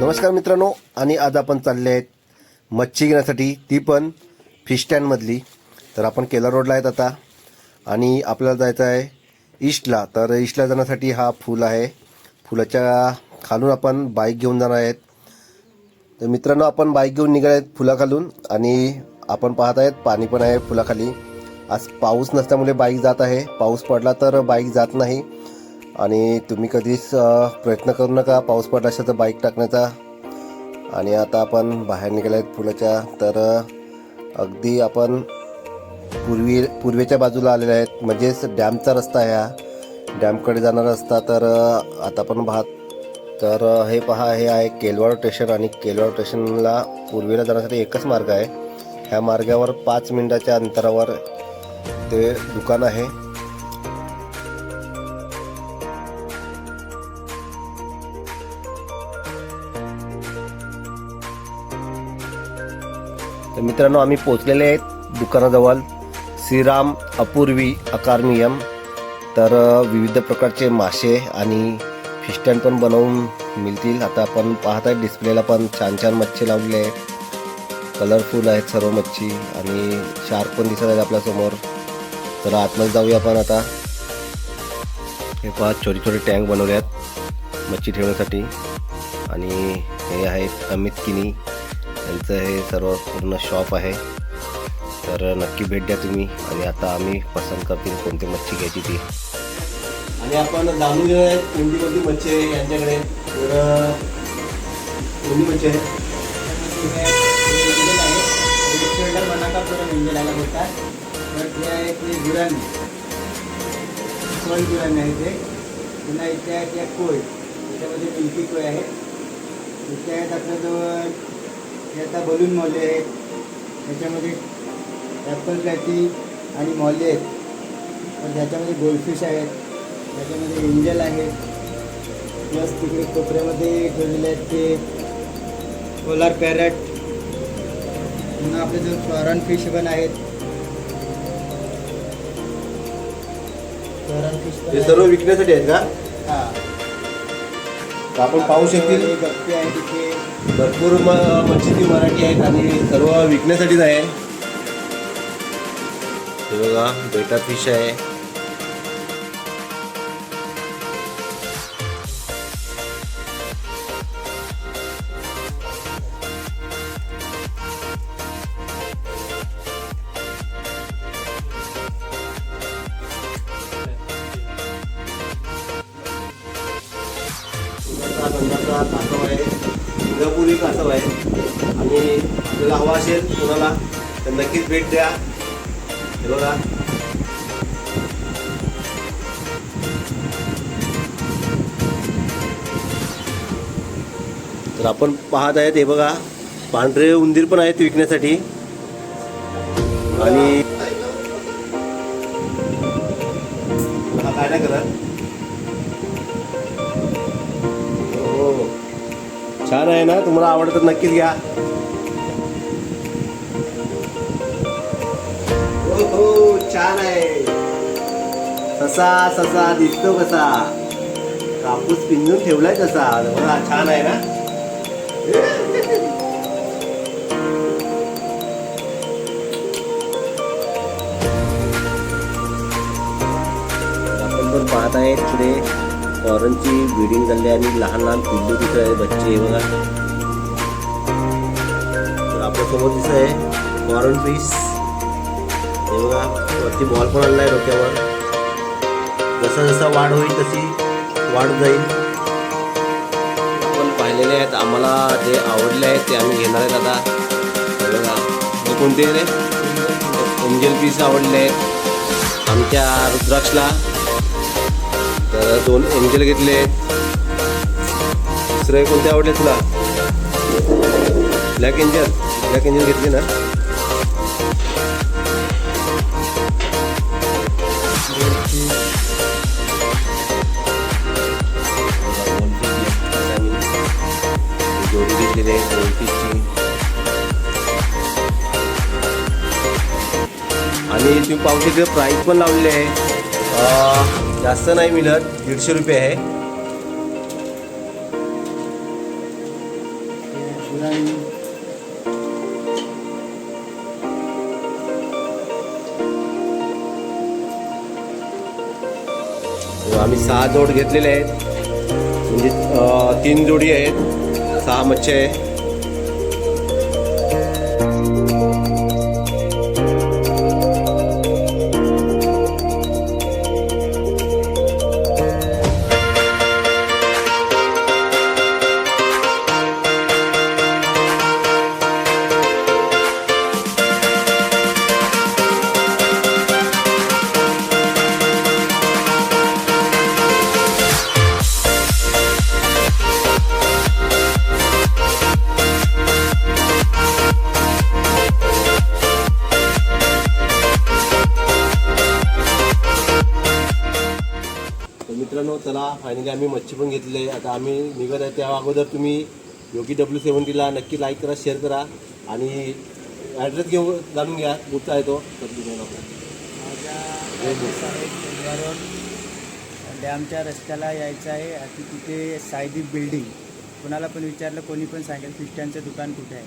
नमस्कार मित्रांनो आणि आज आपण चालले आहेत मच्छी घेण्यासाठी. ती पण फिश स्टँडमधली तर आपण केला रोडला आहेत आता. आणि आपल्याला जायचं आहे ईस्टला तर ईस्टला जाण्यासाठी हा फूल आहे. फुलाच्या खालून आपण बाईक घेऊन जाणार आहेत. तर मित्रांनो आपण बाईक घेऊन निघाले आहेत फुलाखालून आणि आपण पाहत आहेत पाणी पण आहे फुलाखाली आज पाऊस नसल्यामुळे बाईक जात आहे. पाऊस पडला तर बाईक जात नाही. आणि तुम्ही कधीच प्रयत्न करू नका पाऊस पडला असेल तर बाईक टाकण्याचा. आणि आता आपण बाहेर निघाले आहेत पुलाच्या तर अगदी आपण पूर्वी पूर्वेच्या बाजूला आलेले आहेत. म्हणजेच डॅमचा रस्ता आहे हा. डॅमकडे जाणारा रस्ता तर आता आपण पाहत तर हे पहा हे आहे केलवाड स्टेशन आणि केलवाड स्टेशनला पूर्वेला जाण्यासाठी एकच मार्ग आहे. ह्या मार्गावर पाच मिनिटाच्या अंतरावर ते दुकान आहे. तर मित्रांनो आम्ही पोचलेले आहेत दुकानाजवळ. श्रीराम अपूर्वी अकार्मियम तर विविध प्रकारचे मासे आणि फिस्टन पण बनवून मिळतील. आता आपण पाहत आहे डिस्प्लेला पण छान छान मच्छी लावले आहेत. कलरफुल आहेत सर्व मच्छी आणि शार्क पण दिसत आहेत आपल्यासमोर. तर आतमध्ये जाऊया आपण आता. हे पहा छोटे छोटे टँक बनवले आहेत मच्छी ठेवण्यासाठी. आणि हे आहेत अमित किनी. यांचं हे सर्व पूर्ण शॉप आहे. तर नक्की भेट द्या तुम्ही आणि आता आम्ही पसंत करतील कोणती मच्छी घ्यायची ती. आणि आपण जाणून घेऊया कोणती कोणती मच्छी आहे यांच्याकडे. तर कोणती मच्छी आहे? बनाका बोलतात तर ते आहे ते गुराणी सोल गुराणी आहे ते पुन्हा इथे आहे त्या कोय त्याच्यामध्ये मिल्की कोय आहे इथे आहेत आपल्याजवळ हे आता बलून मॉले आहेत त्याच्यामध्ये ॲपल पॅटी आणि मॉले आहेत. तर त्याच्यामध्ये गोल्डफिश आहेत. त्याच्यामध्ये एंजल आहेत प्लस तिकडे कोपऱ्यामध्ये ठेवलेले आहेत ते. पोलार पॅरट पुन्हा आपले जो फॉरन फिश पण आहेत. फॉरन फिश पण हे. सर्व विकण्यासाठी आहेत का? हा. आपण पाहू शकतील. गप्पे आहे तिथे भरपूर म- मच्छी ती मराठी आहेत आणि सर्व विकण्यासाठीच आहे. हे बघा बेटा फिश आहे. हा रंगाचा कासव आहे सिंगापुरी कासव आहे आणि आपल्याला हवा असेल कोणाला तर नक्कीच भेट द्या हे बघा तर आपण पाहत आहेत हे बघा पांढरे उंदीर पण आहेत विकण्यासाठी. आणि काय नाही करत. छान आहे ना? तुम्हाला आवडत नक्कीच घ्या. हो हो छान आहे. ससा ससा दिसतो कसा? कापूस पिंजून ठेवलाय कसा बघा छान आहे ना? आपण पण पाहत आहे पुढे. फॉरनची बिल्डिंग झाली आणि लहान लहान पिल्लू दिसत आहे बच्चे बघा. तर आपल्यासोबत दिसत आहे फॉरन फिश हे बघा वरती बॉल पण आणला आहे डोक्यावर. जसा जसा वाढ होईल तशी वाढ जाईल. आपण पाहिलेले आहेत आम्हाला जे आवडले आहेत ते आम्ही घेणार आहेत आता. बघा हे कोणते रे? एंजल पीस आवडले आहेत. आमच्या रुद्राक्षला. दोन एंजल घेतले. दुसरे कोणते आवडले तुला? ब्लॅक एंजल ब्लॅक एंजल घेतली ना? जोडी घेतलेली आहे आणि तुम्ही पाहू शकता प्राईस पण लावलेली आहे. जास्त नाही मिळत. दीडशे रुपये आहे. हो, आम्ही सहा जोड घेतलेले आहेत. म्हणजे तीन जोडी आहेत. सहा मच्छी आहे. मित्रांनो चला फायनली आम्ही मच्छी पण घेतली. आहे आता आम्ही निघत आहे. त्या अगोदर तुम्ही योगी डब्ल्यू सेवन्टीला नक्की लाईक करा शेअर करा. आणि ॲड्रेस घेऊ जाणून घ्या कुठचा आहे तो. तर माझ्या डॅमच्या रस्त्याला यायचं आहे. आणि तिथे सायदी बिल्डिंग कोणाला पण विचारलं कोणी पण सांगेल फिस्टनचं दुकान कुठे आहे?